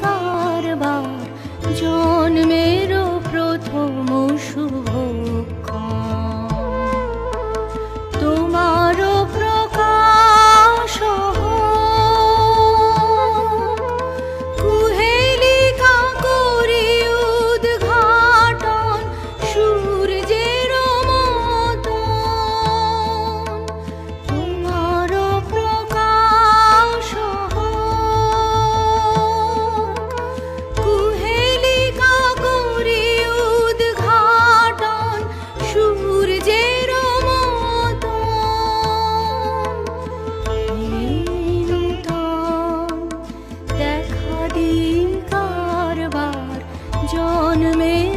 কারবার সূর্যের দেখা দিন কারবার জন্মে